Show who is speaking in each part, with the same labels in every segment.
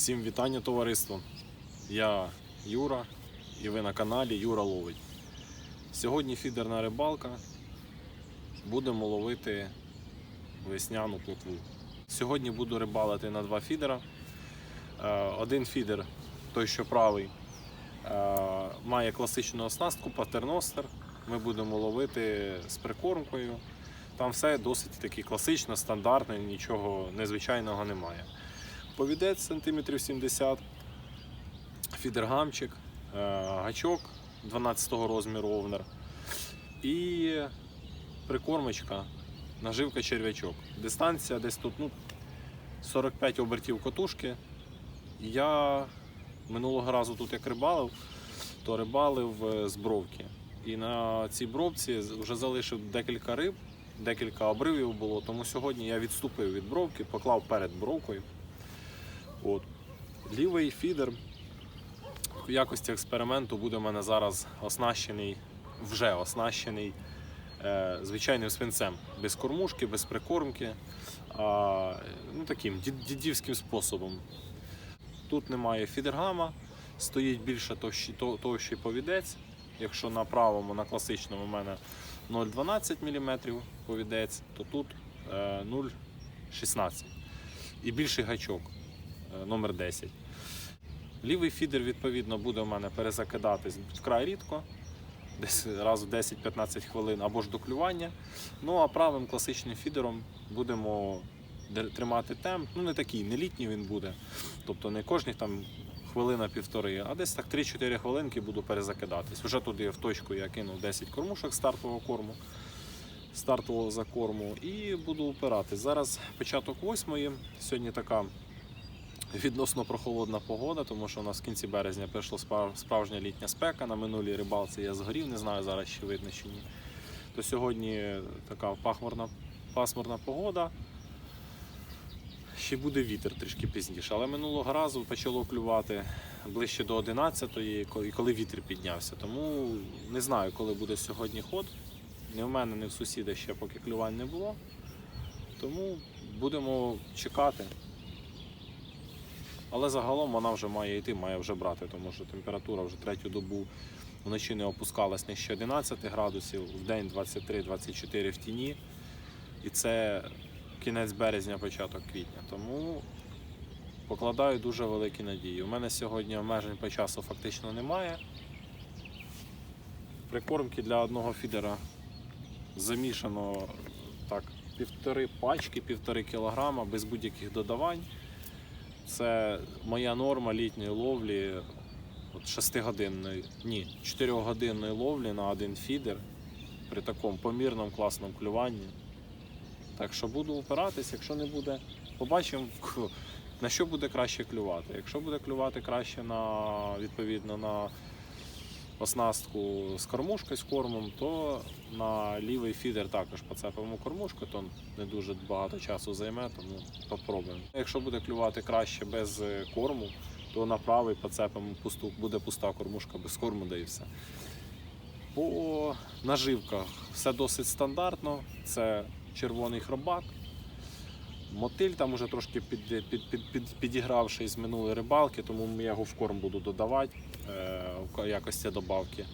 Speaker 1: Всім вітання товариство. Я Юра і ви на каналі Юра Ловить. Сьогодні фідерна рибалка. Будемо ловити весняну плотву. Сьогодні буду рибалити на два фідера. Е, Один фідер, той що правий, е, має класичну оснастку, патерностер. Ми будемо ловити з прикормкою. Там все досить таки класично, стандартно, нічого незвичайного немає. Повідець сантиметрів 70, фідергамчик, е, гачок 12 розміру овнер і прикормочка, наживка черв'ячок. Дистанція десь тут ну, 45 обертів котушки. Я минулого разу тут як рибалив, то рибалив е, з бровки. І на цій бровці вже залишив декілька риб, декілька обривів було, тому сьогодні я відступив від бровки, поклав перед бровкою. От. Лівий фідер в якості експерименту буде в мене зараз оснащений, вже оснащений е, звичайним свинцем, без кормушки, без прикормки, а, ну, таким дідівським способом. Тут немає фідергама, стоїть більше товщий, то- товщий повідець. Якщо на правому, на класичному у мене 0,12 мм повідець, то тут е, 0,16 і більший гачок е, номер 10. Лівий фідер, відповідно, буде у мене перезакидатись вкрай рідко, десь раз в 10-15 хвилин або ж до клювання. Ну а правим класичним фідером будемо тримати темп. Ну, не такий, не літній він буде. Тобто не кожні там хвилина-півтори, а десь так 3-4 хвилинки буду перезакидатись. Уже туди в точку я кинув 10 кормушок стартового корму, стартового закорму і буду упиратись. Зараз початок восьмої. Сьогодні така відносно прохолодна погода, тому що у нас в кінці березня прийшла справжня літня спека. На минулій рибалці я згорів, не знаю зараз ще видно чи ні. То сьогодні така пахмурна, пасмурна погода. Ще буде вітер трішки пізніше, але минулого разу почало клювати ближче до 11-ї, і коли вітер піднявся. Тому не знаю, коли буде сьогодні ход. Ні в мене, ні в сусіда ще поки клювань не було. Тому будемо чекати. Але загалом вона вже має йти, має вже брати, тому що температура вже третю добу вночі не опускалась нижче 11 градусів, в день 23-24 в тіні. І це кінець березня, початок квітня. Тому покладаю дуже великі надії. У мене сьогодні обмежень по часу фактично немає. Прикормки для одного фідера замішано так, півтори пачки, півтори кілограма без будь-яких додавань. Це моя норма літньої ловлі от 6-годинної, ні, 4-годинної ловлі на один фідер при такому помірному класному клюванні. Так що буду опиратись, якщо не буде, побачимо на що буде краще клювати. Якщо буде клювати краще на відповідно на оснастку з кормушкою з кормом, то на лівий фідер також поцепимо кормушку, то не дуже багато часу займе, тому попробуємо. Якщо буде клювати краще без е, корму, то на правий поцепимо пусту, буде пуста кормушка без корму, да і все. По наживках все досить стандартно. Це червоний хробак. Мотиль там уже трошки під, під, під, під, підігравший з минулої рибалки, тому я його в корм буду додавати в якості добавки.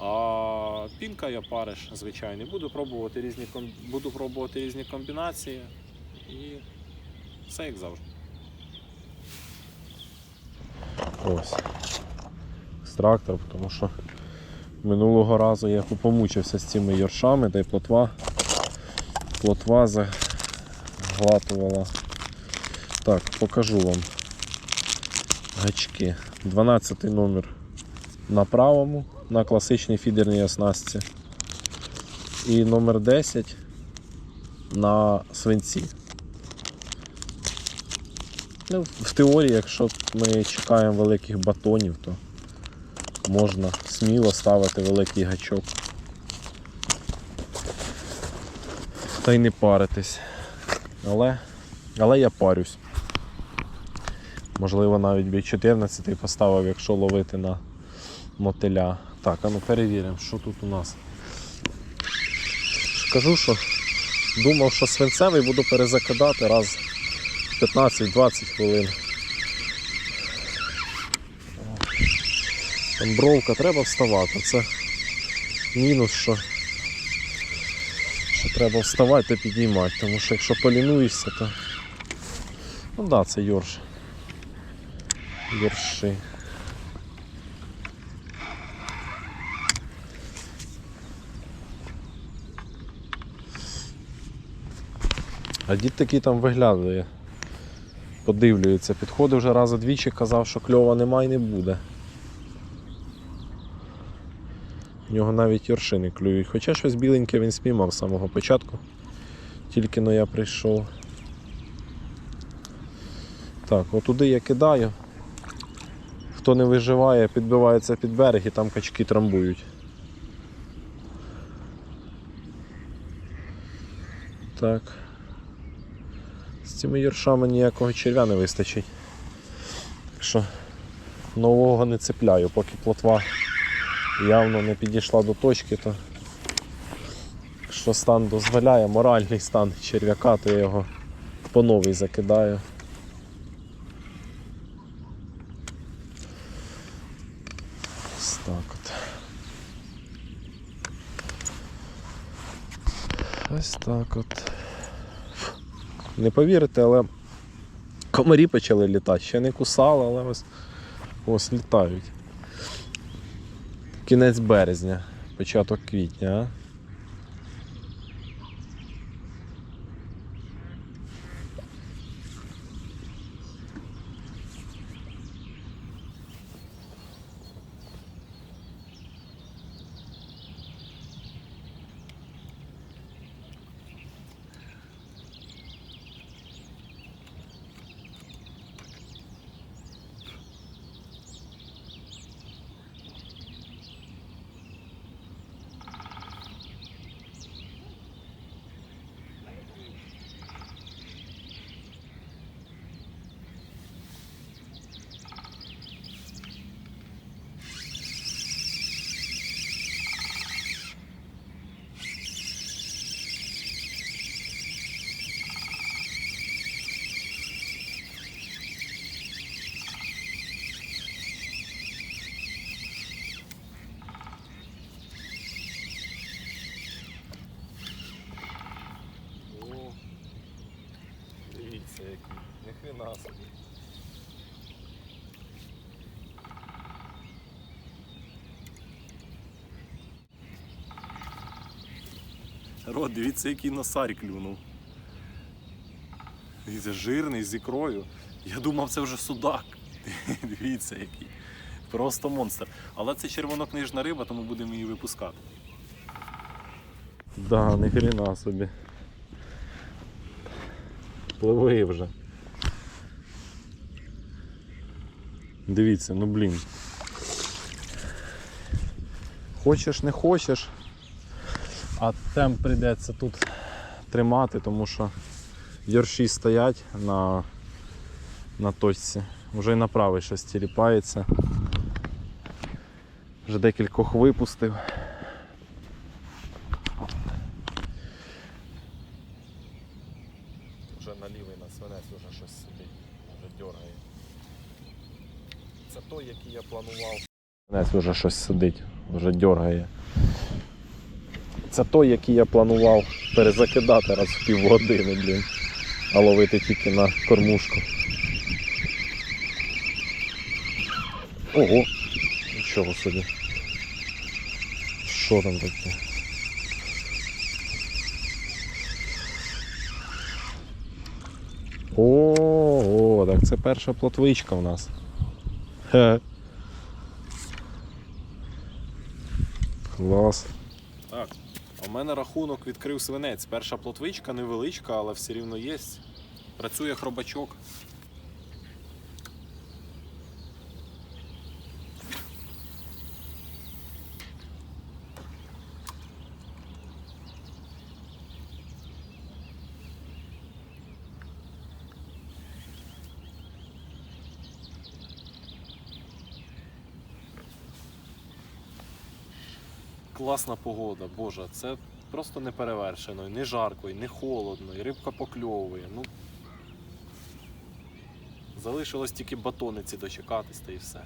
Speaker 1: А пінка я париш звичайний. Буду пробувати різні, буду пробувати різні комбінації і все як завжди. Ось. Екстрактор, тому що минулого разу я помучився з цими йоршами, та й плотва. Плотва заглатувала. Так, покажу вам гачки. 12 номер на правому, на класичній фідерній оснастці. І номер 10 на свинці. Ну, в теорії, якщо ми чекаємо великих батонів, то можна сміло ставити великий гачок. Та й не паритись. Але, але я парюсь. Можливо, навіть би 14 поставив, якщо ловити на мотиля. Так, а ну перевіримо, що тут у нас. Кажу, що думав, що свинцевий буду перезакидати раз 15-20 хвилин. Там бровка треба вставати, це мінус, що що треба вставати та підіймати, тому що якщо полінуєшся, то ну так, да, це йорш. Йорши. А дід такий там виглядає. Подивлюється, підходив вже раза двічі, казав, що кльова нема і не буде. В нього навіть йоршини клюють. Хоча щось біленьке він спіймав з самого початку. Тільки но я прийшов. Так, отуди я кидаю. Хто не виживає, підбивається під берег і там качки трамбують. Так. З цими юршами ніякого черв'я не вистачить. Так що нового не цепляю, поки плотва явно не підійшла до точки, то якщо стан дозволяє, моральний стан черв'яка, то я його по новій закидаю. Ось так от. Ось так от. Не повірите, але комарі почали літати. Ще не кусали, але ось, ось літають. Кінець березня, початок квітня, а? О, дивіться який, ніхрена собі.
Speaker 2: Рот, дивіться, який носарь клюнув. Дивіться, жирний з ікрою. Я думав, це вже судак. Дивіться, який. Просто монстр. Але це червонокнижна риба, тому будемо її випускати.
Speaker 1: Да, ні хрена собі. Пливи вже. Дивіться, ну блін. Хочеш, не хочеш, а темп прийдеться тут тримати, тому що ярші стоять на, на точці. Вже й на правий щось тіліпається. Вже декількох випустив. Вже на лівий на свинець вже щось сидить, вже дергає. Це той, який я планував. Свинець вже щось сидить, вже дергає. Це той, який я планував перезакидати раз в півгодини, блін. А ловити тільки на кормушку. Ого! Нічого собі. Що там таке? О, так це перша плотвичка у нас. Хе. Клас.
Speaker 2: В мене рахунок відкрив свинець. Перша плотвичка невеличка, але все рівно є. Працює хробачок. Класна погода, боже, це просто не перевершено. І Не жарко, і не холодно, і рибка покльовує. Ну, залишилось тільки батониці дочекатись та і все.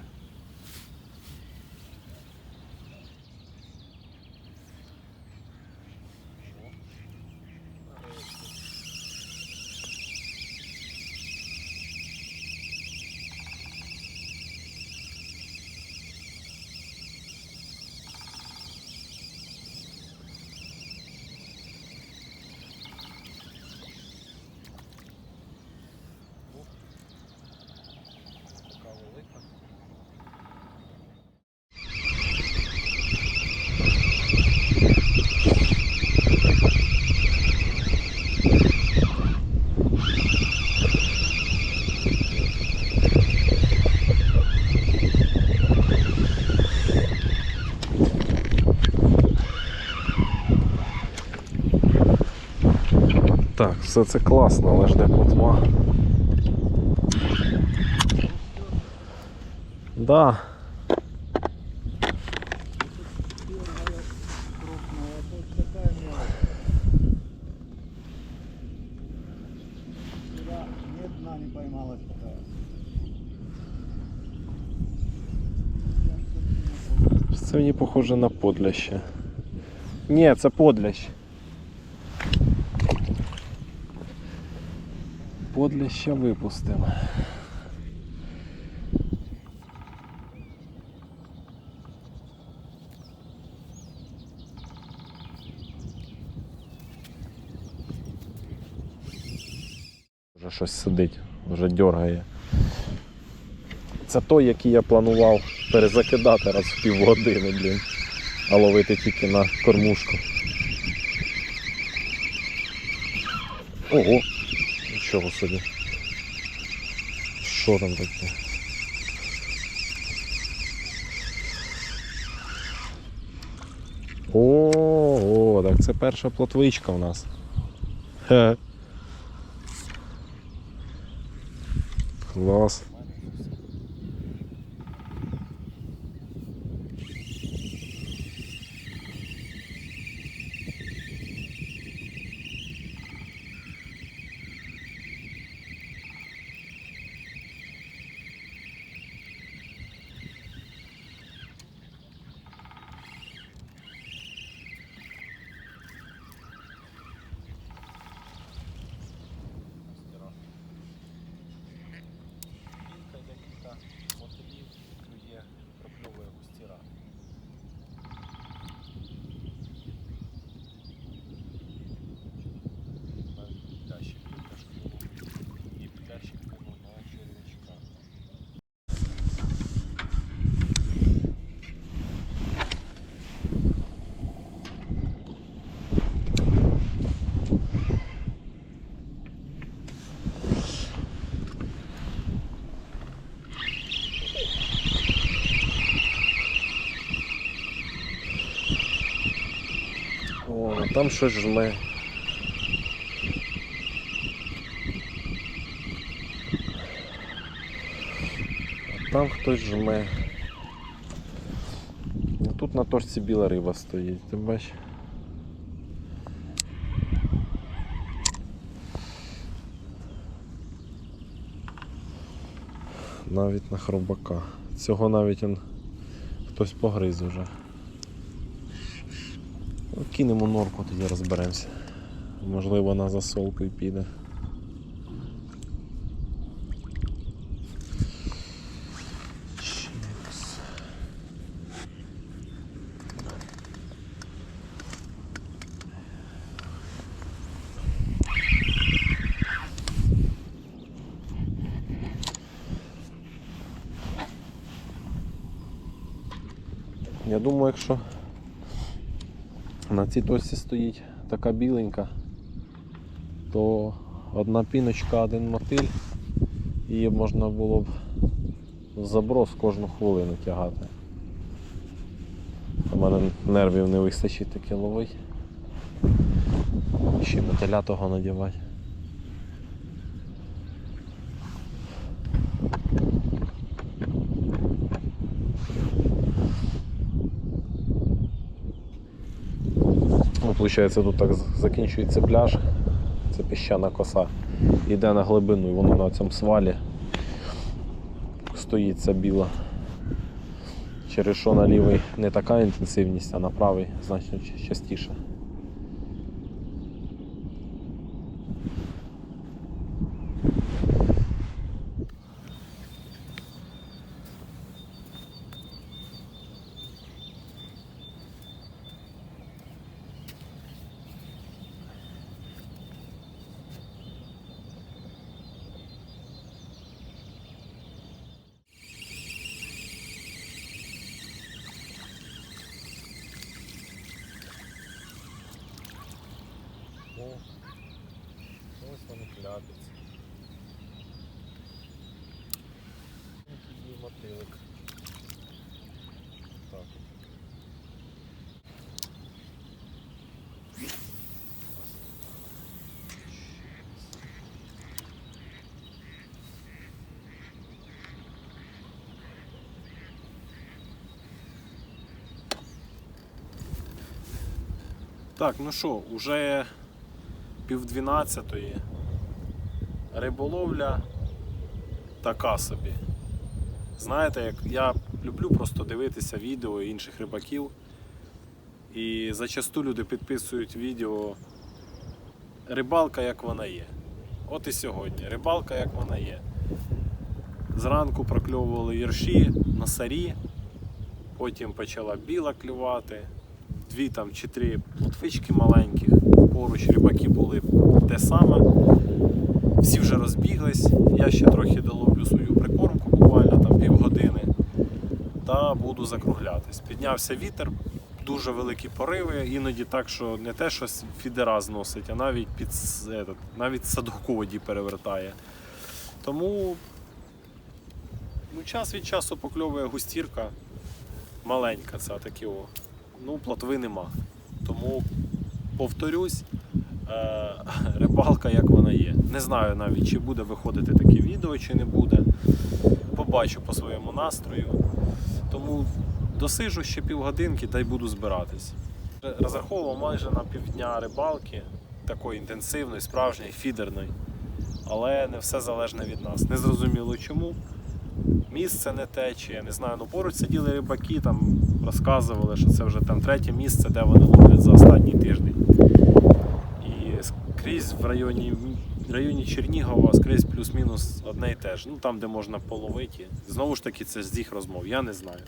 Speaker 1: Все це класно, але ж де плотва. Да. Це мені похоже на подляще. Ні, це подлящ. Подляща випустимо. Вже щось сидить, вже дергає. Це той, який я планував перезакидати раз в півгодини, блін. А ловити тільки на кормушку. Ого! Нічого собі. Що там таке? О, так це перша плотвичка у нас. Клас.
Speaker 3: Кілька декілька мотилів клює, прокльовує густіра. Навіть плящик кілька шкуру. І плящик кинув на червячка.
Speaker 1: О, ну там щось жме. А там хтось жме. А Тут на точці біла риба стоїть, ти бачиш? Навіть на хробака. Цього навіть он хтось погриз уже. Ну, Кинемо норку, тоді розберемося. Можливо, на засолку і піде. Чікс. Я думаю, якщо на цій точці стоїть така біленька, то одна піночка, один мотиль, її можна було б заброс кожну хвилину тягати. У мене нервів не вистачить таке ловить. Ще мотиля того надівати. Ну, Получається, тут так закінчується пляж, це піщана коса. Йде на глибину і воно на цьому свалі стоїть ця біла. Через що на лівий не така інтенсивність, а на правий значно частіше.
Speaker 3: Лябець. Такий мотилик. Так.
Speaker 1: Так, ну що, уже півдвенадцятої. Риболовля така собі. Знаєте, як я люблю просто дивитися відео інших рибаків. І зачасту люди підписують відео Рибалка як вона є. От і сьогодні. Рибалка як вона є. Зранку прокльовували єрші, носарі, потім почала біла клювати, дві там чи три плотвички маленьких, поруч рибаки були те саме. Всі вже розбіглись, я ще трохи доловлю свою прикормку, буквально там півгодини, та буду закруглятись. Піднявся вітер, дуже великі пориви, іноді так, що не те, що фідера зносить, а навіть під этот, навіть садок воді перевертає. Тому ну, час від часу покльовує густірка, маленька ця такі о. Ну, плотви нема. Тому повторюсь, рибалка як вона є. Не знаю навіть, чи буде виходити таке відео, чи не буде. Побачу по своєму настрою. Тому досижу ще півгодинки та й буду збиратись. Розраховував майже на півдня рибалки, такої інтенсивної, справжньої, фідерної. Але не все залежне від нас. Не зрозуміло чому. Місце не те, чи я не знаю. Ну поруч сиділи рибаки, там розказували, що це вже там третє місце, де вони ловлять за останній тиждень. Скрізь в районі, в районі Чернігова, скрізь плюс-мінус одне і те ж. Ну там, де можна половити. Знову ж таки, це з їх розмов, я не знаю.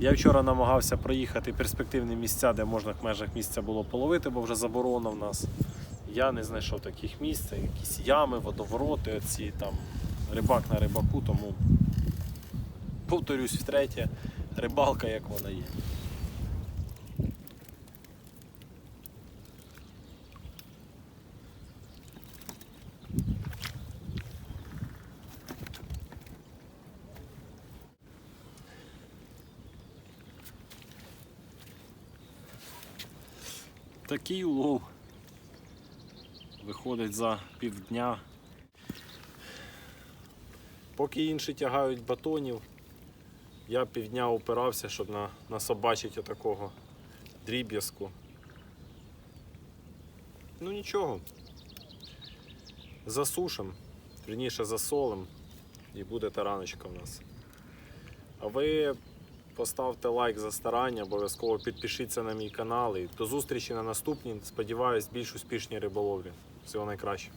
Speaker 1: Я вчора намагався проїхати перспективні місця, де можна в межах місця було половити, бо вже заборона в нас. Я не знайшов таких місць, якісь ями, водовороти, оці там рибак на рибаку, тому повторюсь втретє, рибалка як вона є. Такий улов виходить за півдня. Поки інші тягають батонів, я півдня опирався, щоб на, насобачити отакого дріб'язку. Ну нічого. Засушим, вірніше засолим і буде тараночка в нас. А ви поставте лайк за старання, обов'язково підпишіться на мій канал і до зустрічі на наступній. Сподіваюсь, більш успішній риболовлі. Всього найкращого.